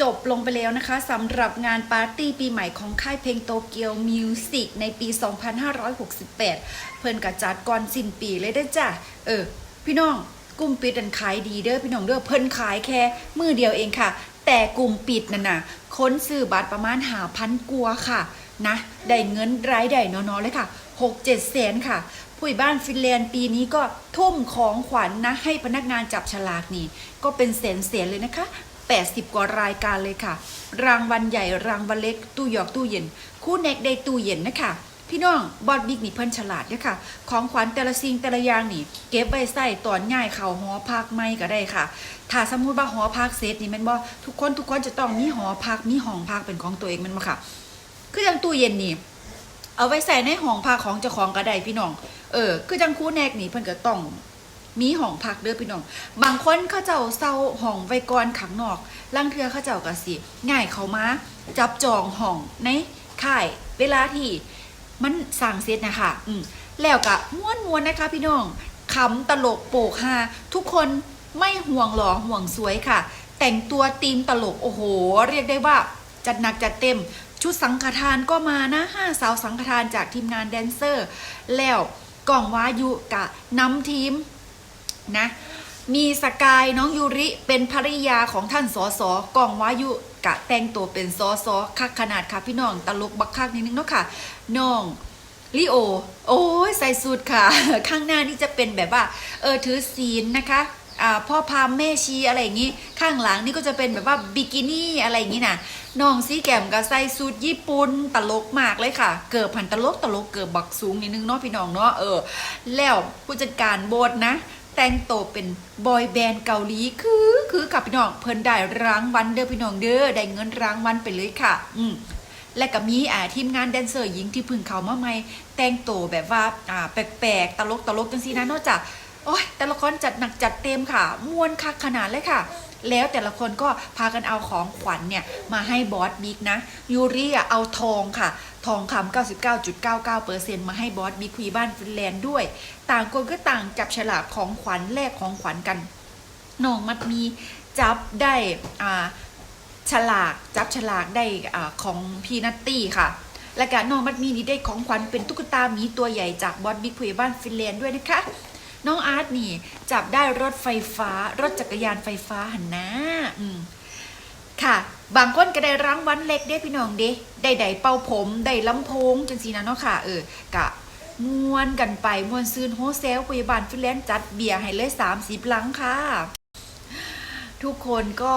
จบลงไปแล้วนะคะสำหรับงานปาร์ตี้ปีใหม่ของค่ายเพลงโตเกียวมิวสิกในปี 2568 เพิ่นกระจัดก่อนสิ้นปีเลยได้จ้ะ เออ พี่น้องกลุ่มปิดอันขายดีเด้อพี่น้องเด้อเพิ่นขายแค่มือเดียวเองค่ะ แต่กลุ่มปิดนั่นน่ะค้นซื้อบัตรประมาณหาพันกัวค่ะนะได้เงินรายได้น้อยๆเลยค่ะ 6 7แสนค่ะผู้ใหญ่บ้านฟินแลนด์ปีนี้ก็ทุ่มของขวัญนนะให้พนักงานจับฉลากนี่ ก็เป็นแสนเสนเลยนะคะ 80 กว่ารายการเลยค่ะ รางวัลใหญ่รางวัลเล็กตู้หยอกตู้เย็น คู่แน็กได้ตู้เย็นนะคะพี่น้องบอดบิ๊กนี่เพิ่นฉลาดเด้อค่ะ ของขวัญแต่ละสิ่งแต่ละอย่างนี่ เก็บไว้ใส่ตอนง่ายเข้าหอพักไม่ก็ได้ค่ะ ถ้าสมมุติว่าหอพักเสร็จนี่มันบ่ทุกคนทุกคนจะต้องมีหอพักมีห้องพักเป็นของตัวเองมันบ่ค่ะ คืออย่างตู้เย็นนี่เอาไว้ใส่ในห้องพักของเจ้าของก็ได้พี่น้อง เออ คือจังคู่แนกนี่เพิ่นก็ต้อง มีห้องพักเด้อพี่น้อง บางคนเขาเจ้าเซาห้องไว้ก่อนขังนอกล่างเทือเขาเจ้าก็สิง่ายเขามาจับจองห้องในค่ายเวลาที่มันสั่งเสร็จนะคะอืมแล้วก็ม้วนม้วนนะคะ พี่น้องขำตลกโปกฮาทุกคนไม่ห่วงหล่อห่วงสวยค่ะ แต่งตัวตีมตลกโอ้โห เรียกได้ว่าจัดหนักจัดเต็มชุดสังฆทานก็มานะห้าสาวสังฆทานจากทีมงานแดนเซอร์ แล้วกล่องวายุกะนำทีม นะมีสกายน้องยูริเป็นภริยาของท่านสอสอกองวายุกะแต่งตัวเป็นสอสอคักขนาดค่ะพี่น้องตลกบักคักนิดนึงเนาะค่ะน้องลิโอ โอ้ยใส่สูทค่ะ ข้างหน้านี่จะเป็นแบบว่าเออถือศีลนะคะอ่าพ่อพามแม่ชีอะไรอย่างงี้ ข้างหลังนี่ก็จะเป็นแบบว่าบิกินี่อะไรอย่างงี้นะน้องซีแกมก็ใส่สูทญี่ปุ่นตลกมากเลยค่ะ เกิดพันตลกตลกเกิดบักสูงนิดนึงเนาะพี่น้องเนาะเออแล้วผู้จัดการโบสถ์นะ แต่งตัวเป็นบอยแบนด์เกาหลีคือคือกับพี่น้องเพิ่นได้รางวัลเด้อพี่น้องเด้อได้เงินรางวัลไปเลยค่ะ อืมและก็มีอ่าทีมงานแดนเซอร์หญิงที่พึ่งเข้ามาใหม่แต่งตัวแบบว่าอ่าแปลกๆตลกตลกจังซี่นะนอกจากโอ้ยแต่ละคนจัดหนักจัดเต็มค่ะม่วนคักขนาดเลยค่ะ แล้วแต่ละคนก็พากันเอาของขวัญเนี่ยมาให้บอสบิ๊กนะยูริอะเอาทองค่ะ ทองคำ99.99%มาให้บอสบิ๊กคุยบ้านฟินแลนด์ด้วย ต่างคนก็ต่างจับฉลากของขวัญแลกของขวัญกันน้องมัดมีจับได้ฉลากจับฉลากได้อของพีนัตตี้ค่ะ และการน้องมัดมีนี่ได้ของขวัญเป็นตุ๊กตาหมีตัวใหญ่จากบอสบิ๊กคุยบ้านฟินแลนด์ด้วยนะคะน้องอาร์ตนี่จับได้รถไฟฟ้ารถจักรยานไฟฟ้าหันนะอืมค่ะ บางคนก็ได้รางวัลเล็กเด้พี่น้องเด้ได้ไดเป่าผมได้ลำโพงจังสีนะเนาะค่ะ เออกะมวนกันไปมวนซื้อโฮเซลพยาบาลฟิลแลนด์จัดเบียร์ให้เลยสามสิบลังค่ะ ทุกคนก็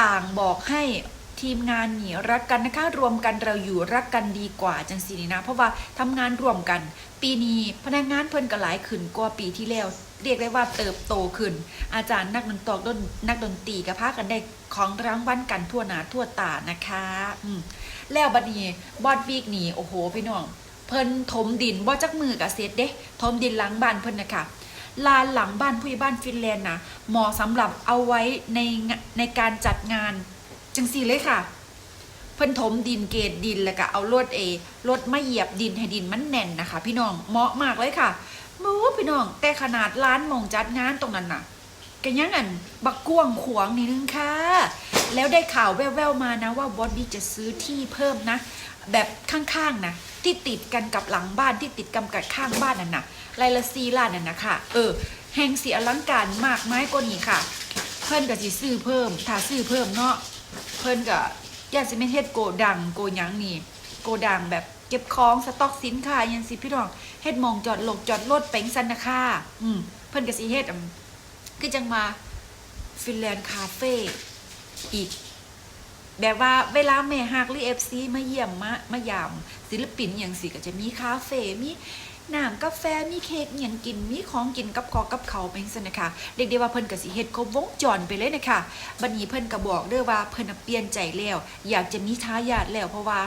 ต่างบอกให้ ทีมงานนี่รักกันนะคะรวมกันเราอยู่รักกันดีกว่าจังสีนี่นะ เพราะว่าทำงานร่วมกัน ปีนี้พนักงานเพิ่นก็หลายขึ้นกว่าปีที่แล้วเรียกได้ว่าเติบโตขึ้น อาจารย์นักดนตรีดนนักดนตรีก็พากันได้ของรางวัลกันทั่วหนาทั่วตานะคะอืมแล้วบัดนี้บอดบีกนี่โอ้โหพี่น้องเพิ่นถมดินบ่จักมือกับเซตเด้ถมดินหลังบ้านเพิ่นนะคะลานหลังบ้านผู้ใหญ่บ้านฟินแลนด์นะเหมาะสำหรับเอาไว้ในในการจัดงาน จังสี่เลยค่ะ เพิ่นถมดินเกตดินแล้วก็เอารถเอรถมาเหยียบดินให้ดินมันแน่นนะคะ พี่น้องเหมาะมากเลยค่ะมูพี่น้อง แต่ขนาดร้านมองจัดงานตรงนั้นน่ะก็ยังอันบักกวงขวางนิดนึงค่ะ แล้วได้ข่าวแว่วๆมานะว่าบอสบี้จะซื้อที่เพิ่มนะ แบบข้างๆนะที่ติดกันกับหลังบ้านที่ติดกันกับข้างบ้านนั่นนะรายละซีล้านนั่นนะค่ะ เออ แห่งเสียอลังการมากไม้กว่านี้ค่ะ เพิ่นก็สิซื้อเพิ่มถ้าซื้อเพิ่มเนาะ เพิ่นก็อยากสิไม่เฮ็ดโกดังโกยังนี่ โกดังแบบเก็บของสต็อกสินค้ายังสิพี่น้องเฮ็ดมองจอดลงจอดรถแปงซันนะค่ะอืมเพิ่นก็สิเฮ็ดคือจังมาฟินแลนด์คาเฟ่อีก แบบว่าเวลาแม่ฮักหรือเอฟซีมาเยี่ยมมามายามศิลปินอย่างสิก็จะมีคาเฟ่มี น้ำกาแฟมีเค้กเหยนกินมีของกินกับคอกับเขาเป็นสนะคะเรียกได้ว่าเพิ่นก็สิเฮ็ดครบวงจรไปเลยนะคะบัดนี้เพิ่นก็บอกเด้อว่าเพิ่นน่ะเปลี่ยนใจแล้ว อยากจะมีทายาทแล้วเพราะว่า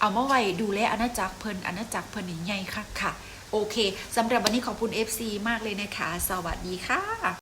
เอามาไว้ดูแลอาณาจักรเพิ่นอาณาจักรเพิ่นนี่ใหญ่คักค่ะ โอเคสำหรับวันนี้ขอบคุณ FC มากเลยนะคะ สวัสดีค่ะ